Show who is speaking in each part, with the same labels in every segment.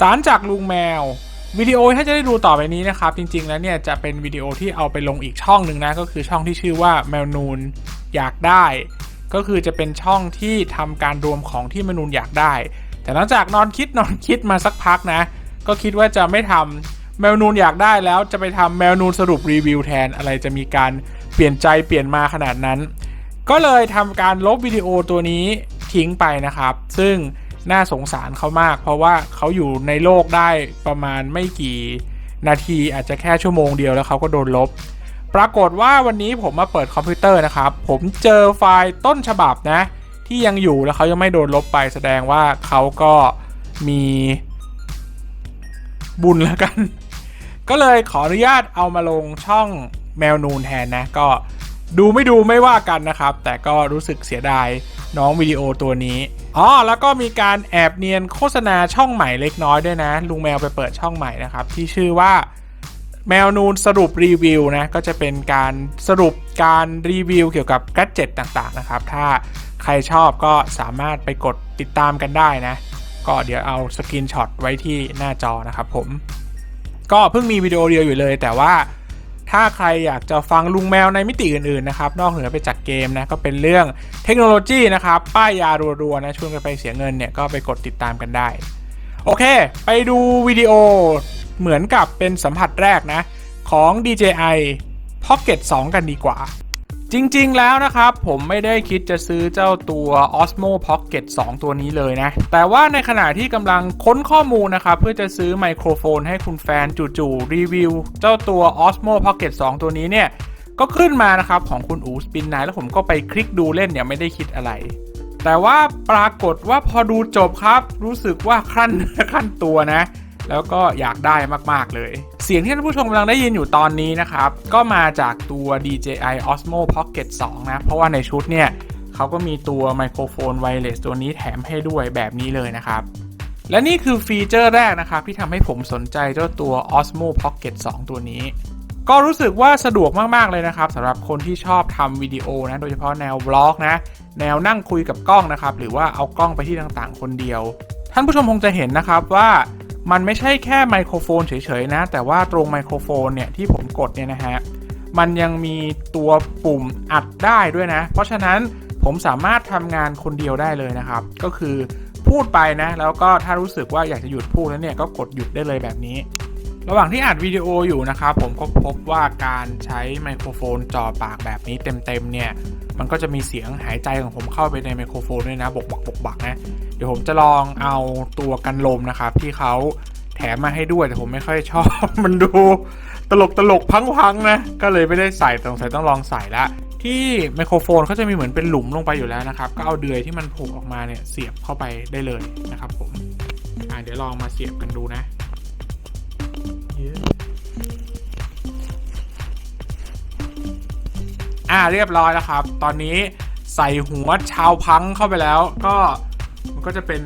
Speaker 1: สารจากลุงแมววิดีโอที่จะได้ดูต่อไปนี้นะครับ จริง ๆ แล้วเนี่ยจะเป็นวิดีโอที่เอาไปลงอีกช่องหนึ่งนะก็คือช่องที่ชื่อว่าแมวนูนอยากได้ ก็คือจะเป็นช่องที่ทำการรวมของที่แมวนูนอยากได้ แต่หลังจากนอนคิดนอนคิดมาสักพักนะ ก็คิดว่าจะไม่ทำแมวนูนอยากได้แล้วจะไปทำแมวนูนสรุปรีวิวแทนอะไรจะมีการเปลี่ยนใจเปลี่ยนมาขนาดนั้น ก็เลยทำการลบวิดีโอตัวนี้ทิ้งไปนะครับ ซึ่ง น่าสงสารเขามาก เพราะว่าเขาอยู่ในโลกได้ประมาณไม่กี่นาทีอาจจะแค่ชั่วโมงเดียวแล้วเขาก็โดนลบ ปรากฏว่าวันนี้ผมมาเปิดคอมพิวเตอร์นะครับ ผมเจอไฟล์ต้นฉบับนะ ที่ยังอยู่แล้วเขายังไม่โดนลบไปแสดงว่าเขาก็มีบุญแล้วกัน ก็เลยขออนุญาตเอามาลงช่องแมวนูนแทนนะ ก็ดูไม่ดูไม่ว่ากันนะครับ แต่ก็รู้สึกเสียดาย น้องวิดีโอตัวนี้อ๋อแล้วก็มีการแอบเนียนโฆษณาช่องใหม่เล็กน้อยด้วยนะ ลุงแมวไปเปิดช่องใหม่นะครับ ที่ชื่อว่าแมวนูนสรุปรีวิวนะก็จะเป็นการสรุปการรีวิวเกี่ยวกับแกดเจ็ตต่างๆนะครับ ถ้าใครชอบก็สามารถไปกดติดตามกันได้นะ ก็เดี๋ยวเอาสกรีนช็อตไว้ที่หน้าจอนะครับผม ก็เพิ่งมีวิดีโอเดียวอยู่เลยแต่ว่า ถ้าใครอยากจะฟังลุงแมวในมิติอื่นๆนะครับนอกเหนือไปจากเกมนะก็เป็นเรื่องเทคโนโลยีนะครับป้ายยารัวๆนะชวนกันไปเสียเงินเนี่ยก็ไปกดติดตามกันได้ โอเค ไปดูวิดีโอเหมือนกับเป็นสัมผัสแรกนะของ DJI Pocket 2 กันดีกว่า จริงๆ แล้วนะครับ ผมไม่ได้คิดจะซื้อเจ้าตัว Osmo Pocket 2 ตัวนี้เลยนะ แต่ว่าในขณะที่กำลังค้นข้อมูลนะครับ เพื่อจะซื้อไมโครโฟนให้คุณแฟนจู่ๆรีวิว เจ้าตัว Osmo Pocket 2 ตัวนี้เนี่ย ก็ขึ้นมานะครับ ของคุณอูสปินไนแล้วผมก็ไปคลิกดูเล่นเนี่ยไม่ได้คิดอะไร แต่ว่าปรากฏว่าพอดูจบครับ รู้สึกว่าขั้นขั้นตัวนะ แล้วก็อยากได้มากๆเลย เสียงที่ท่านผู้ชมกำลังได้ยินอยู่ตอนนี้นะครับ ก็มาจากตัว DJI Osmo Pocket 2 นะ เพราะว่าในชุดเนี่ยเขาก็มีตัวไมโครโฟนไวเลสตัวนี้แถมให้ด้วยแบบนี้เลยนะครับ และนี่คือฟีเจอร์แรกนะครับ ที่ทำให้ผมสนใจเจ้าตัว Osmo Pocket 2 ตัวนี้ ก็รู้สึกว่าสะดวกมาก ๆ เลยนะครับสำหรับคนที่ชอบทำวิดีโอนะ โดยเฉพาะแนวบล็อกนะ แนวนั่งคุยกับกล้องนะครับ หรือว่าเอากล้องไปที่ต่างๆ คนเดียว ท่านผู้ชมคงจะเห็นนะครับว่า มันไม่ใช่แค่ไมโครโฟนเฉยๆนะ แต่ว่าตรงไมโครโฟนเนี่ยที่ผมกดเนี่ยนะฮะ มันยังมีตัวปุ่มอัดได้ด้วยนะ เพราะฉะนั้นผมสามารถทำงานคนเดียวได้เลยนะครับ ก็คือพูดไปนะ แล้วก็ถ้ารู้สึกว่าอยากจะหยุดพูดแล้วเนี่ยก็กดหยุดได้เลยแบบนี้ ระหว่างที่อัดวิดีโออยู่นะครับผมก็พบว่าการใช้ไมโครโฟนจ่อปากแบบนี้เต็มๆเนี่ยมันก็จะมีเสียงหายใจของผมเข้าไปในไมโครโฟนด้วยนะบกบักบกบักนะ ดี๋ยวผมจะลองเอาตัวกันลมนะครับ ที่เขาแถมมาให้ด้วยแต่ผมไม่ค่อยชอบ มันดูตลกตลกพังๆนะ ก็เลยไม่ได้ใส่สงสัยต้องลองใส่ละที่ไมโครโฟนเขาจะมีเหมือนเป็นหลุมลงไปอยู่แล้วนะครับ ก็เอาเดือยที่มันโผล่ออกมาเนี่ยเสียบเข้าไปได้เลยนะครับผมอ่าเดี๋ยวลองมาเสียบกันดูนะอ่าเรียบร้อยแล้วครับ ตอนนี้ใส่หัวชาวพังเข้าไปแล้วก็ มันก็จะเป็น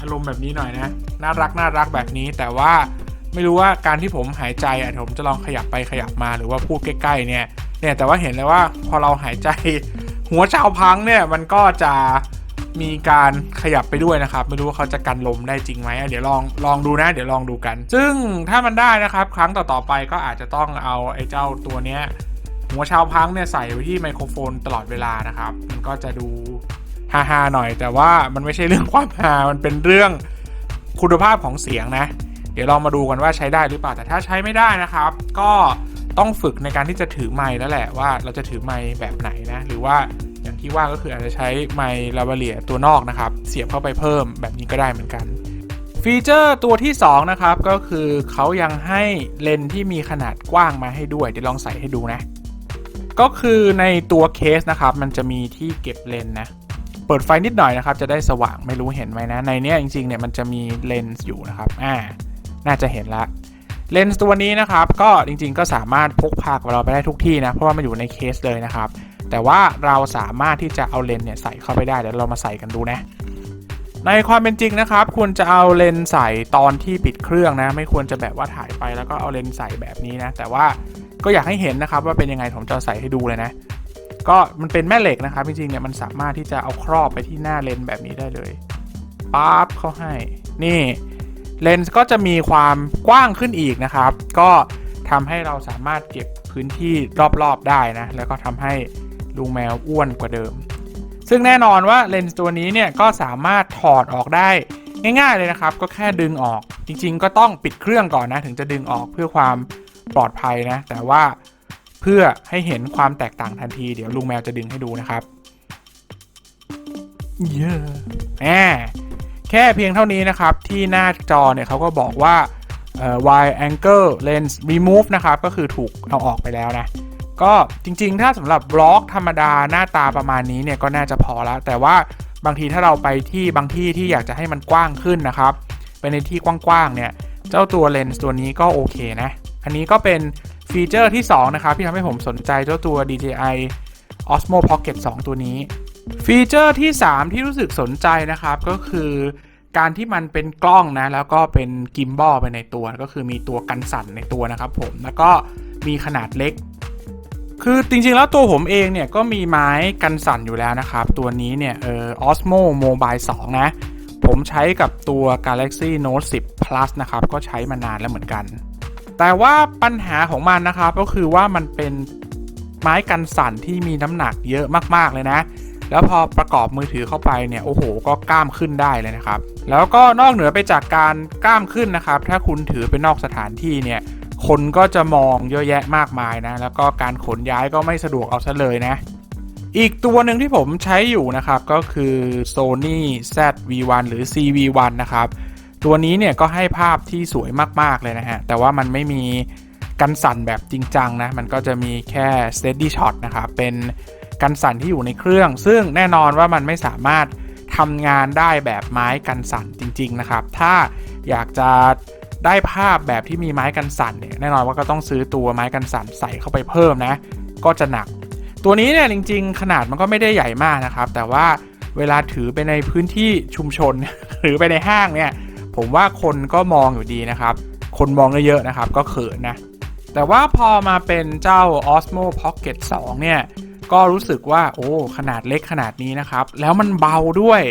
Speaker 1: อารมณ์แบบนี้หน่อยนะ น่ารักน่ารักแบบนี้ แต่ว่าไม่รู้ว่าการที่ผมหายใจอะผมจะลองขยับไปขยับมาหรือว่าพูดใกล้ๆเนี่ยเนี่ยแต่ว่าเห็นเลยว่าพอเราหายใจ หัวชาวพังเนี่ยมันก็จะมีการขยับไปด้วยนะครับ ไม่รู้ว่าเขาจะกันลมได้จริงไหมเดี๋ยวลองลองดูนะ เดี๋ยวลองดูกัน ซึ่งถ้ามันได้นะครับ ครั้งต่อๆไปก็อาจจะต้องเอาไอ้เจ้าตัวเนี้ยหัวชาวพังเนี่ยใส่ไว้ที่ไมโครโฟนตลอดเวลานะครับ มันก็จะดู ฮาฮาหน่อย แต่ว่ามันไม่ใช่เรื่องความฮา มันเป็นเรื่องคุณภาพของเสียงนะ เดี๋ยวลองมาดูกันว่าใช้ได้หรือเปล่า แต่ถ้าใช้ไม่ได้นะครับ ก็ต้องฝึกในการที่จะถือไมค์แล้วแหละว่าเราจะถือไมค์แบบไหนนะ หรือว่าอย่างที่ว่าก็คืออาจจะใช้ไมค์ลาบาเลียตัวนอกนะครับ เสียบเข้าไปเพิ่มแบบนี้ก็ได้เหมือนกัน ฟีเจอร์ตัวที่ 2 นะครับ ก็คือเขายังให้เลนส์ที่มีขนาดกว้างมาให้ด้วย เดี๋ยวลองใส่ให้ดูนะ ก็คือในตัวเคสนะครับ มันจะมีที่เก็บเลนส์นะ เปิดไฟนิดหน่อยนะครับ จะได้สว่างไม่รู้เห็นไหมนะ ในเนี้ยจริงๆเนี่ยมันจะมีเลนส์อยู่นะครับ อ่า น่าจะเห็นละเลนส์ตัวนี้นะครับ ก็จริงๆ ก็สามารถพกพากับเราไปได้ทุกที่นะ เพราะว่ามันอยู่ในเคสเลยนะครับ แต่ว่าเราสามารถที่จะเอาเลนส์เนี่ยใส่เข้าไปได้ เดี๋ยวเรามาใส่กันดูนะ ในความเป็นจริงนะครับ ควรจะเอาเลนส์ใส่ตอนที่ปิดเครื่องนะ ไม่ควรจะแบบว่าถ่ายไปแล้วก็เอาเลนส์ใส่แบบนี้นะ แต่ว่าก็อยากให้เห็นนะครับว่าเป็นยังไงผมจะใส่ให้ดูเลยนะ ก็มันเป็นแม่เหล็กนะครับจริงๆเนี่ยมันสามารถที่จะเอาครอบไปที่หน้าเลนส์แบบนี้ได้เลยปั๊บเข้าให้ นี่เลนส์ก็จะมีความกว้างขึ้นอีกนะครับ ก็ทำให้เราสามารถเก็บพื้นที่รอบๆได้นะ แล้วก็ทำให้ลุงแมวอ้วนกว่าเดิม ซึ่งแน่นอนว่าเลนส์ตัวนี้เนี่ยก็สามารถถอดออกได้ง่ายๆเลยนะครับ ก็แค่ดึงออก จริงๆ ก็ต้องปิดเครื่องก่อนนะ ถึงจะดึงออกเพื่อความปลอดภัยนะ แต่ว่า เพื่อให้เห็นความแตกต่างทันที เดี๋ยวลุงแมวจะดึงให้ดูนะครับเยอะแหมแค่เพียงเท่านี้นะครับ ที่หน้าจอเนี่ยเขาก็บอกว่าเอ่อ wide angle lens remove นะครับ ก็คือถูกเอาออกไปแล้วนะ ก็จริงๆ ถ้าสำหรับบล็อกธรรมดาหน้าตาประมาณนี้เนี่ยก็น่าจะพอแล้วแต่ว่าบางทีถ้าเราไปที่บางที่ที่อยากจะให้มันกว้างขึ้นนะครับ ไปในที่กว้างๆเนี่ย เจ้าตัวเลนส์ตัวนี้ก็โอเคนะ อันนี้ก็เป็น ฟีเจอร์ที่ 2 นะครับ ที่ทำให้ผมสนใจเจ้าตัว DJI Osmo Pocket 2 ตัวนี้ ฟีเจอร์ที่ 3 ที่รู้สึกสนใจนะครับ ก็คือการที่มันเป็นกล้องนะ แล้วก็เป็นกิมบอลไปในตัว ก็คือมีตัวกันสั่นในตัวนะครับผม แล้วก็มีขนาดเล็ก คือจริงๆ แล้วตัวผมเองเนี่ย ก็มีไม้กันสั่นอยู่แล้วนะครับ ตัวนี้เนี่ยเออ Osmo Mobile 2 นะ ผมใช้กับตัว Galaxy Note 10 Plus นะครับ ก็ใช้มานานแล้วเหมือนกัน แต่ว่าปัญหาของมันนะครับก็คือว่ามันเป็นไม้กันสั่นที่มีน้ำหนักเยอะมากๆเลยนะ แล้วพอประกอบมือถือเข้าไปเนี่ยโอ้โห ก็กล้ามขึ้นได้เลยนะครับ แล้วก็นอกเหนือไปจากการกล้ามขึ้นนะครับ ถ้าคุณถือเป็นนอกสถานที่เนี่ยคนก็จะมองเยอะแยะมากมายนะ แล้วก็การขนย้ายก็ไม่สะดวกเอาซะเลยนะ อีกตัวหนึ่งที่ผมใช้อยู่นะครับก็คือ Sony ZV-1 หรือ CV1 นะครับ ตัวนี้เนี่ยก็ให้ภาพที่สวยมาก ๆ เลยนะฮะ แต่ว่ามันไม่มีกันสั่นแบบจริงจังนะ มันก็จะมีแค่ steady shot นะครับ เป็นกันสั่นที่อยู่ในเครื่อง ซึ่งแน่นอนว่ามันไม่สามารถทำงานได้แบบไม้กันสั่นจริง ๆ นะครับ ถ้าอยากจะได้ภาพแบบที่มีไม้กันสั่นเนี่ยแน่นอนว่าก็ต้องซื้อตัวไม้กันสั่นใส่เข้าไปเพิ่มนะ ก็จะหนัก ตัวนี้เนี่ยจริง ๆ ขนาดมันก็ไม่ได้ใหญ่มากนะครับ แต่ว่าเวลาถือไปในพื้นที่ชุมชน หรือไปในห้างเนี่ย ผมว่าคนก็มองอยู่ดีนะครับ คนมองเยอะๆนะครับก็เขินนะ แต่ว่าพอมาเป็นเจ้า Osmo Pocket 2 เนี่ย ก็รู้สึกว่าโอ้ขนาดเล็กขนาดนี้นะครับ แล้วมันเบาด้วย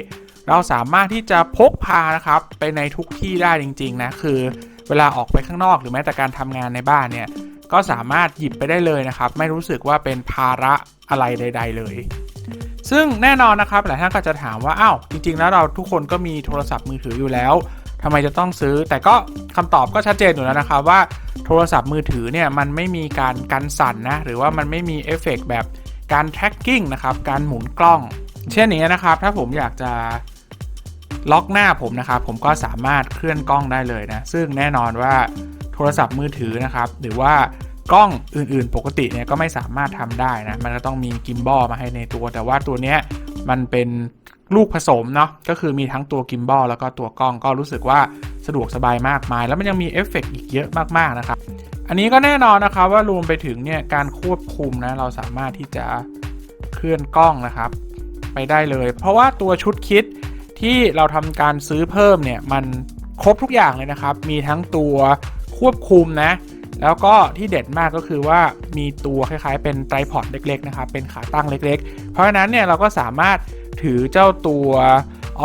Speaker 1: เราสามารถที่จะพกพานะครับ ไปในทุกที่ได้จริงๆนะ คือเวลาออกไปข้างนอกหรือแม้แต่การทำงานในบ้านเนี่ยก็สามารถหยิบไปได้เลยนะครับ ไม่รู้สึกว่าเป็นภาระอะไรใด ๆ เลย ซึ่งแน่นอนนะครับหลายท่านก็จะถามว่าอ้าวจริง ๆ แล้วเราทุกคนก็มีโทรศัพท์มือถืออยู่แล้ว ทำไมจะต้องซื้อ แต่ก็คำตอบก็ชัดเจนอยู่แล้วนะครับว่าโทรศัพท์มือถือเนี่ยมันไม่มีการกันสั่นนะ หรือว่ามันไม่มีเอฟเฟกต์แบบการ tracking นะครับ การหมุนกล้อง เช่นนี้นะครับ ถ้าผมอยากจะล็อกหน้าผมนะครับ ผมก็สามารถเคลื่อนกล้องได้เลยนะ ซึ่งแน่นอนว่าโทรศัพท์มือถือนะครับ หรือว่ากล้องอื่นๆ ปกติเนี่ยก็ไม่สามารถทำได้นะ มันก็ต้องมีกิมบอลมาให้ในตัว แต่ว่าตัวเนี้ย มันเป็นลูกผสมเนาะก็คือมีทั้งตัวกิมบอลแล้วก็ตัวกล้องก็รู้สึกว่าสะดวกสบายมากมาย แล้วมันยังมีเอฟเฟกต์อีกเยอะมากๆนะครับ อันนี้ก็แน่นอนนะครับว่ารวมไปถึงเนี่ยการควบคุมนะเราสามารถที่จะเคลื่อนกล้องนะครับ ไปได้เลย เพราะว่าตัวชุดคิดที่เราทำการซื้อเพิ่มเนี่ยมันครบทุกอย่างเลยนะครับ มีทั้งตัวควบคุมนะ แล้วก็ที่เด็ดมากก็คือว่ามีตัวคล้ายๆ เป็นไตรพอดเล็กๆนะครับเป็นขาตั้งเล็ก ๆ เพราะฉะนั้นเนี่ยเราก็สามารถถือเจ้าตัว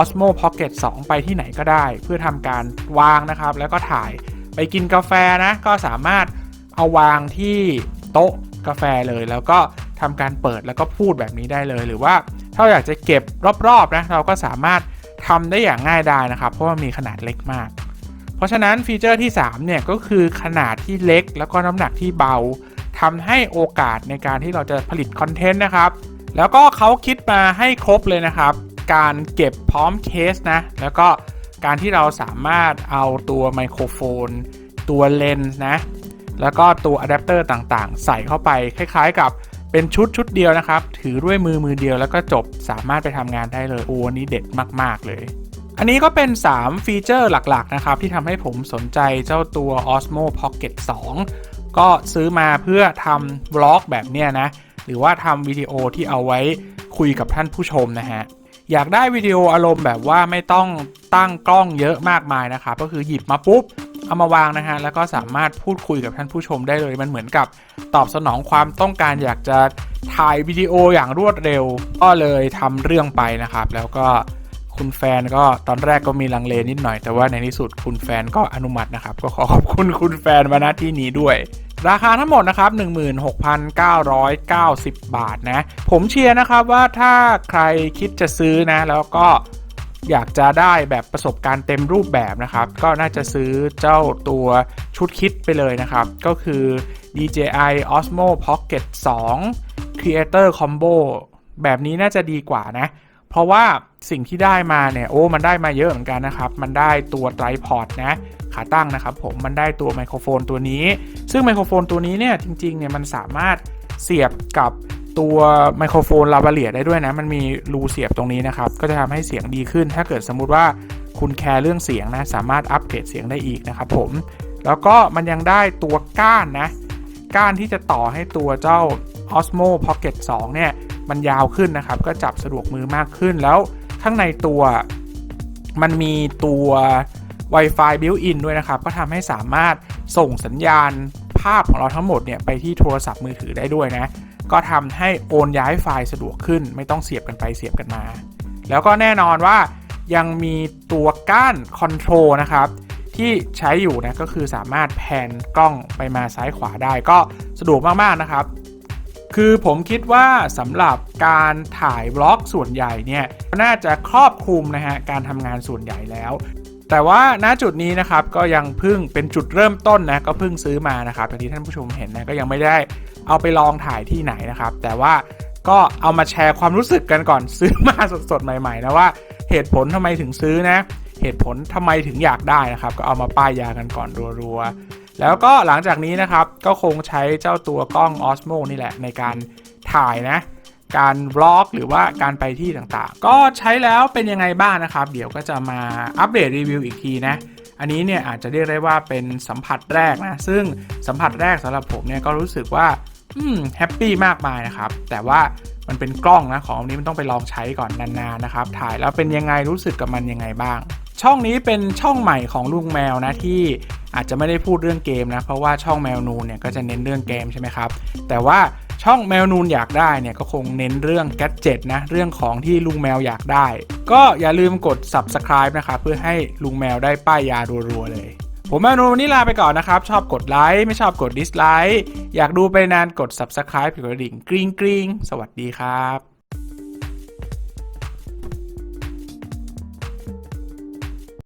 Speaker 1: Osmo Pocket 2 ไปที่ไหนก็ได้ เพื่อทำการวางนะครับ แล้วก็ถ่ายไปกินกาแฟนะ ก็สามารถเอาวางที่โต๊ะกาแฟเลย แล้วก็ทำการเปิดแล้วก็พูดแบบนี้ได้เลย หรือว่าถ้าอยากจะเก็บรอบๆนะเราก็สามารถทำได้อย่างง่ายดายนะครับ เพราะว่ามีขนาดเล็กมาก เพราะฉะนั้นฟีเจอร์ที่ 3 เนี่ย ก็คือขนาดที่เล็กแล้วก็น้ำหนักที่เบาทำให้โอกาสในการที่เราจะผลิตคอนเทนต์นะครับ แล้วก็เขาคิดมาให้ครบเลยนะครับ การเก็บพร้อมเคสนะ แล้วก็การที่เราสามารถเอาตัวไมโครโฟน ตัวเลนส์นะ แล้วก็ตัวอะแดปเตอร์ต่างๆ ใส่เข้าไปคล้ายๆกับเป็นชุดชุดเดียวนะครับ ถือด้วยมือมือเดียวแล้วก็จบสามารถไปทำงานได้เลยโอ้อันนี้เด็ดมาก ๆ เลย อันนี้ก็เป็น 3 ฟีเจอร์หลักๆนะครับที่ทำให้ผมสนใจเจ้าตัว Osmo Pocket 2 ก็ซื้อมาเพื่อทำบล็อกแบบเนี้ยนะ หรือว่าทำวิดีโอที่เอาไว้คุยกับท่านผู้ชมนะฮะ อยากได้วิดีโออารมณ์แบบว่าไม่ต้องตั้งกล้องเยอะมากมายนะครับก็คือหยิบมาปุ๊บเอามาวางนะฮะแล้วก็สามารถพูดคุยกับท่านผู้ชมได้เลย มันเหมือนกับตอบสนองความต้องการอยากจะถ่ายวิดีโออย่างรวดเร็ว ก็เลยทำเรื่องไปนะครับ แล้วก็ คุณแฟนก็ตอนแรกก็มีลังเลนิดหน่อยแต่ว่าในที่สุดคุณแฟนก็อนุมัตินะครับ ก็ขอขอบคุณคุณแฟนมาณที่นี้ด้วย ราคาทั้งหมดนะครับ 16,990 บาทนะ ผมเชียร์นะครับว่าถ้าใครคิดจะซื้อนะ แล้วก็อยากจะได้แบบประสบการณ์เต็มรูปแบบนะครับ ก็น่าจะซื้อเจ้าตัวชุดคิดไปเลยนะครับ ก็คือ DJI Osmo Pocket 2 Creator Combo แบบนี้น่าจะดีกว่านะ เพราะว่าสิ่งที่ได้มาเนี่ย โอ้ มันได้มาเยอะเหมือนกันนะครับ มันได้ตัวไตรพอดนะ ขาตั้งนะครับผม มันได้ตัวไมโครโฟนตัวนี้ ซึ่งไมโครโฟนตัวนี้เนี่ย จริงๆ เนี่ย มันสามารถเสียบกับตัวไมโครโฟนลาบาเลียได้ด้วยนะ มันมีรูเสียบตรงนี้นะครับ ก็จะทำให้เสียงดีขึ้น ถ้าเกิดสมมุติว่าคุณแคร์เรื่องเสียงนะ สามารถอัปเกรดเสียงได้อีกนะครับผม แล้วก็มันยังได้ตัวก้านนะ ก้านที่จะต่อให้ตัวเจ้า Osmo Pocket 2 เนี่ย มันยาวขึ้นนะครับ ก็จับสะดวกมือมากขึ้นแล้วข้างในตัวมันมีตัว Wi-Fi built-in ด้วยนะครับ ก็ทำให้สามารถส่งสัญญาณภาพของเราทั้งหมดเนี่ยไปที่โทรศัพท์มือถือได้ด้วยนะ ก็ทำให้โอนย้ายไฟล์สะดวกขึ้น ไม่ต้องเสียบกันไปเสียบกันมา แล้วก็แน่นอนว่ายังมีตัวก้านคอนโทรลนะครับ ที่ใช้อยู่นะก็คือสามารถแพนกล้องไปมาซ้ายขวาได้ ก็สะดวกมาก ๆ นะครับ คือผมคิดว่าสำหรับการถ่ายบล็อกส่วนใหญ่เนี่ยน่าจะครอบคลุมนะฮะการทำงานส่วนใหญ่แล้ว แต่ว่าณจุดนี้นะครับก็ยังเพิ่งเป็นจุดเริ่มต้นนะก็เพิ่งซื้อมานะครับอย่างที่ท่านผู้ชมเห็นนะก็ยังไม่ได้เอาไปลองถ่ายที่ไหนนะครับ แต่ว่าก็เอามาแชร์ความรู้สึกกันก่อนซื้อมาสดๆใหม่ๆนะว่าเหตุผลทำไมถึงซื้อนะ เหตุผลทำไมถึงอยากได้นะครับ ก็เอามาป้ายยากันก่อนรัวๆ แล้วก็หลังจากนี้นะครับก็คงใช้เจ้าตัวกล้อง Osmo นี่แหละในการถ่ายนะการบล็อกหรือว่าการไปที่ต่างๆ ก็ใช้แล้วเป็นยังไงบ้างนะครับ เดี๋ยวก็จะมาอัปเดตรีวิวอีกทีนะ อันนี้เนี่ยอาจจะเรียกได้ว่าเป็นสัมผัสแรกนะ ซึ่งสัมผัสแรกสำหรับผมเนี่ยก็รู้สึกว่าอืมแฮปปี้มากมายนะครับ แต่ว่ามันเป็นกล้องนะของอันนี้มันต้องไปลองใช้ก่อนนานๆนะครับ ถ่ายแล้วเป็นยังไงรู้สึกกับมันยังไงบ้าง ช่องนี้เป็นช่องใหม่ของลุงแมวนะที่ อาจจะไม่ได้พูดเรื่องเกมนะ เพราะว่าช่องแมวนูนเนี่ยก็จะเน้นเรื่องเกมใช่ไหมครับ แต่ว่าช่องแมวนูนอยากได้เนี่ยก็คงเน้นเรื่องแกดเจ็ตนะ เรื่องของที่ลุงแมวอยากได้ ก็อย่าลืมกด subscribe นะครับเพื่อให้ลุงแมวได้ป้ายยารัวๆเลย ผมแมวนูนวันนี้ลาไปก่อนนะครับ ชอบกดไลค์ไม่ชอบกดดิสไลค์อยากดูไปนานกด subscribe กดกระดิ่งกริ๊งกริ๊งสวัสดีครับ